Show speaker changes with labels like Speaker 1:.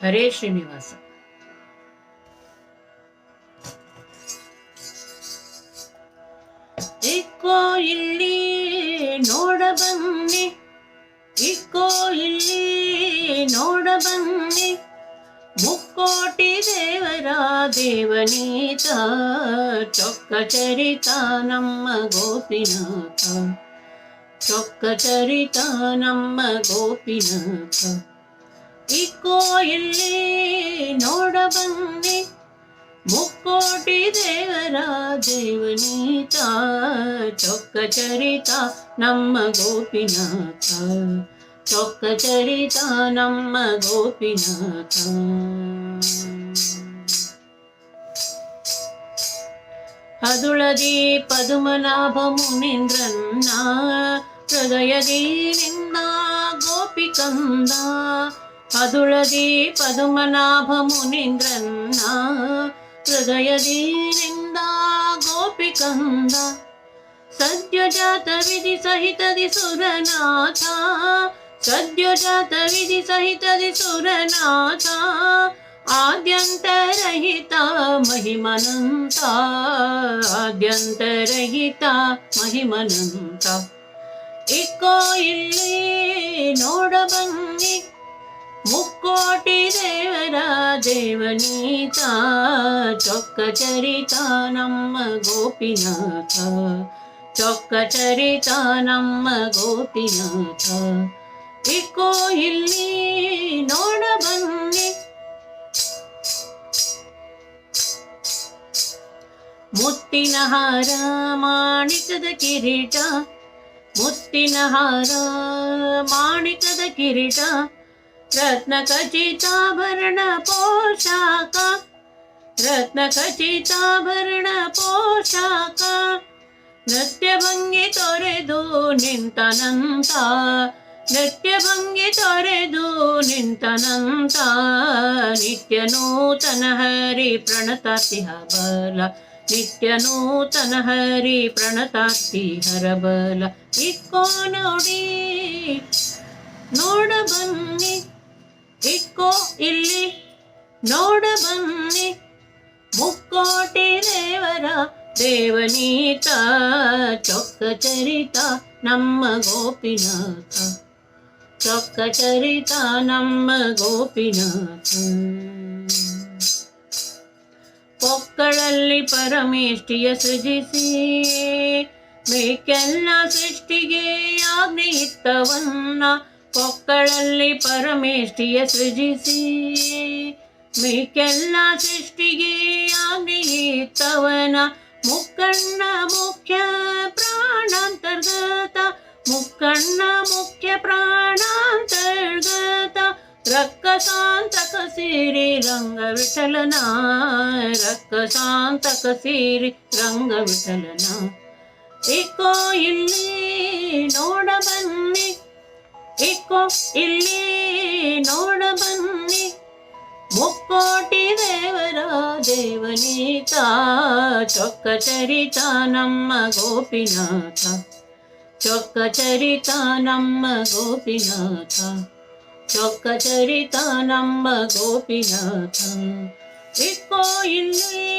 Speaker 1: ಹರೇ ಶ್ರೀನಿವಾಸ ಇಕ್ಕೋ ಇಲ್ಲಿ ನೋಡ ಬನ್ನಿ ಇಕ್ಕೋ ಇಲ್ಲಿ ನೋಡ ಬನ್ನಿ ಮುಕ್ಕೋಟಿ ದೇವರ ದೇವನೀತ ಚೊಕ್ಕ ಚರಿತ ನಮ್ಮ ಗೋಪಿನಾಥ ಚೊಕ್ಕ ಚರಿತ ನಮ್ಮ ಗೋಪಿನಾಥ ಇಕ್ಕೋ ಇಲ್ಲಿ ನೋಡ ಬನ್ನಿ ಮುಕ್ಕೋಟಿ ದೇವರ ದೇವನೀತ ಚೊಕ್ಕ ಚರಿತ ನಮ್ಮ ಗೋಪಿನಾಥ ಚೊಕ್ಕ ಚರಿತ ನಮ್ಮ ಗೋಪಿನಾಥ ಹದುಳದಿ ಪದುಮನಾಭ ಮುನೀಂದ್ರನ್ನ ಹೃದಯದಿ ನಿನ್ನ ಗೋಪಿಕಂದ పదులది పదుమనాభమునింద్రన్న హృదయది నిందా గోపికంద సద్యోజాత విధి సహితది సురనాథ సద్యోజాత విధి సహితది సురనాథ ఆద్యంతరహిత మహిమనంత ఆద్యంతరహిత మహిమనంత. ఇక్కో ఇల్లే ದೇವರ ದೇವನೀತ, ಚೊಕ್ಕ ಚರಿತ ನಮ್ಮ ಗೋಪಿನಾಥ. ಚೊಕ್ಕ ಚರಿತ ನಮ್ಮ ಗೋಪಿನಾಥ. ಇಕೋ ಇಲ್ಲಿ ನೋಡ ಬನ್ನಿ. ಮುತ್ತಿನ ಹಾರ ಮಾಣಿಕದ ಕಿರೀಟ, ಮುತ್ತಿನ ಹಾರ ಮಾಣಿಕದ ಕಿರೀಟ ರತ್ನ ಖಚಿತಾಭರಣ ಪೋಷಾಕ. ರತ್ನ ಖಚಿತಾಭರಣ ಪೋಷಾಕ. ನೃತ್ಯ ಭಂಗಿ ತೊರೆದು ನಿಂತನಂತ ನೃತ್ಯ ಭಂಗಿ ತೊರೆದು ನಿಂತನಂತ ನಿತ್ಯ ನೂತನ ಹರಿ ಪ್ರಣತಾತಿ ಹಬಲ ನಿತ್ಯ ನೂತನ ಹರಿ ಪ್ರಣತಾತಿ ಹರಬಲ. ಇಕ್ಕೋ ನೋಡ ಬನ್ನಿ. ಮುಕ್ಕೋಟಿ ದೇವರ, ದೇವನೀತ, ಚೊಕ್ಕ ಚರಿತ ನಮ್ಮ ಗೋಪಿನಾಥ. ಚೊಕ್ಕ ಚರಿತ ನಮ್ಮ ಗೋಪಿನಾಥ. ಪೊಕ್ಕಳಲ್ಲಿ ಪರಮೇಷ್ಠಿಯ ಸೃಜಿಸಿ ಬೇಕೆಲ್ಲ ಸೃಷ್ಟಿಗೆ ಆಜ್ಞೆ ಕೊಕ್ಕಳಲ್ಲಿ ಪರಮೇಷ್ಠಿಯ ಸೃಜಿಸಿ. ಮೇಕೆಲ್ಲ ಸೃಷ್ಟಿಗೆ ಇತ್ತವನ ಮುಕ್ಕಣ್ಣ ಮುಖ್ಯ ಪ್ರಾಣಾಂತರ್ಗತ. ಮುಕ್ಕಣ್ಣ ಮುಖ್ಯ ಪ್ರಾಣಾಂತರ್ಗತ. ರಕ್ಕಸಾಂತಕ ಸೀರಿ ರಂಗ ವಿಠಲನ. ರಕ್ಕಸಾಂತಕ ಸೀರಿ ರಂಗ ವಿಠಲನ. ಏಕೋ ಇಲ್ಲಿ ನೋಡ ಬನ್ನಿ. ಏಕೋ ಇಲ್ಲಿ ముక్కోటి దేవరా దేవనీత చొక్క చరిత నమ్మ గోపినాథ. చొక్క చరిత నమ్మ గోపినాథ. చొక్క చరిత నమ్మ గోపినాథ. ఇక్కో ఇల్లే